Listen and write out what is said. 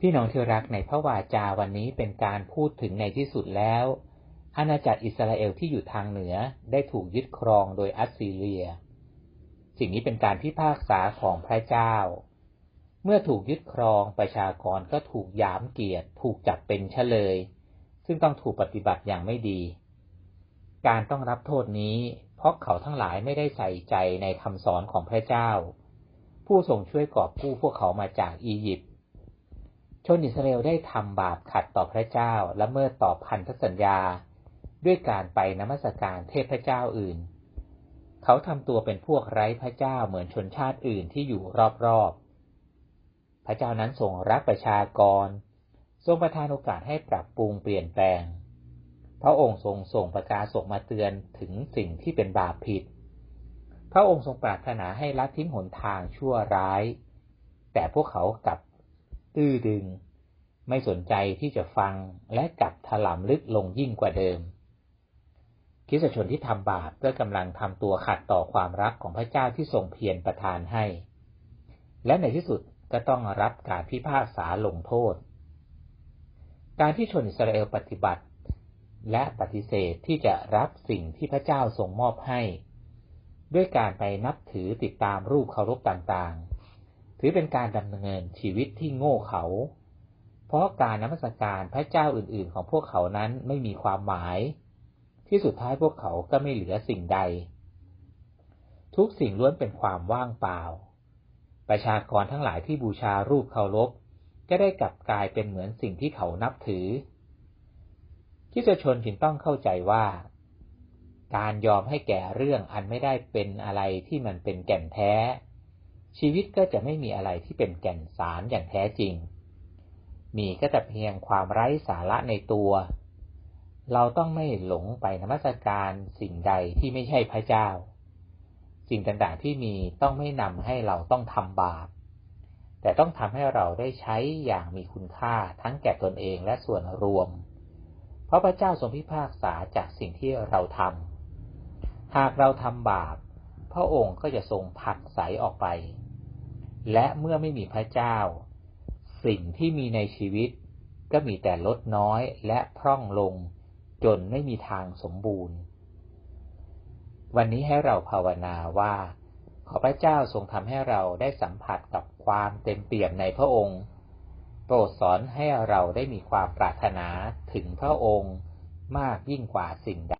พี่น้องที่รักในพระวาจาวันนี้เป็นการพูดถึงในที่สุดแล้ว อาณาจักรอิสราเอลที่อยู่ทางเหนือได้ถูกยึดครองโดยอัสซีเรีย สิ่งนี้เป็นการพิพากษาของพระเจ้า เมื่อถูกยึดครองประชากรก็ถูกยามเกียรติถูกจับเป็นเฉลย ซึ่งต้องถูกปฏิบัติอย่างไม่ดี การต้องรับโทษนี้ เพราะเขาทั้งหลายไม่ได้ใส่ใจในคำสอนของพระเจ้า ผู้ทรงช่วยกอบกู้พวกเขามาจากอียิปต์ ชนอิสราเอลได้ทำบาปขัดต่อพระเจ้าและเมื่อต่อพันธสัญญา ด้วยการไปนมัสการเทพเจ้าอื่น เขาทำตัวเป็นพวกไร้พระเจ้าเหมือนชนชาติอื่นที่อยู่รอบๆ พระเจ้านั้นทรงรักประชากร ทรงประทานโอกาสให้ปรับปรุงเปลี่ยนแปลง พระองค์ทรงส่งประกาศส่งมาเตือนถึงสิ่งที่เป็นบาปผิด พระองค์ทรงปรารถนาให้ละทิ้งหนทางชั่วร้าย แต่พวกเขากลับ ตื้อดึง ไม่สนใจที่จะฟังและกลับถลำลึกลงยิ่งกว่าเดิมคริสตชนที่ทำบาปก็กำลังทำตัวขัดต่อความรักของพระเจ้าที่ทรงเพียรประทานให้ และในที่สุดก็ต้องรับการพิพากษาลงโทษ การที่ชนอิสราเอลปฏิบัติ และปฏิเสธที่จะรับสิ่งที่พระเจ้าทรงมอบให้ ด้วยการไปนับถือติดตามรูปเคารพต่างๆ ถือเป็นการดำเนินชีวิตที่โง่เขาเพราะการนมัสการพระเจ้าอื่น ๆ ของพวกเขานั้นไม่มีความหมาย ที่สุดท้ายพวกเขาก็ไม่เหลือสิ่งใด ทุกสิ่งล้วนเป็นความว่างเปล่า ประชากรทั้งหลายที่บูชารูปเคารพก็ได้กลับกลายเป็นเหมือนสิ่งที่เขานับถือที่จะชนจึงต้องเข้าใจว่า การยอมให้แก่เรื่องอันไม่ได้เป็นอะไรที่มันเป็นแก่นแท้ ชีวิตก็จะไม่มีอะไรที่เป็นแก่นสารอย่างแท้จริง มีก็แต่เพียงความไร้สาระในตัว เราต้องไม่หลงไปนมัสการสิ่งใดที่ไม่ใช่พระเจ้า สิ่งต่างๆที่มีต้องไม่นำให้เราต้องทำบาป แต่ต้องทำให้เราได้ใช้อย่างมีคุณค่าทั้งแก่ตนเองและส่วนรวม เพราะพระเจ้าทรงพิพากษาจากสิ่งที่เราทำ หากเราทำบาป พระองค์ก็จะทรงผักใสออกไป และเมื่อไม่มีพระเจ้า สิ่งที่มีในชีวิต ก็มีแต่ลดน้อยและพร่องลง จนไม่มีทางสมบูรณ์ วันนี้ให้เราภาวนาว่า ขอพระเจ้าทรงทำให้เราได้สัมผัสกับความเต็มเปี่ยมในพระองค์โปรดสอนให้เราได้มีความปรารถนาถึงพระองค์มากยิ่งกว่าสิ่งใด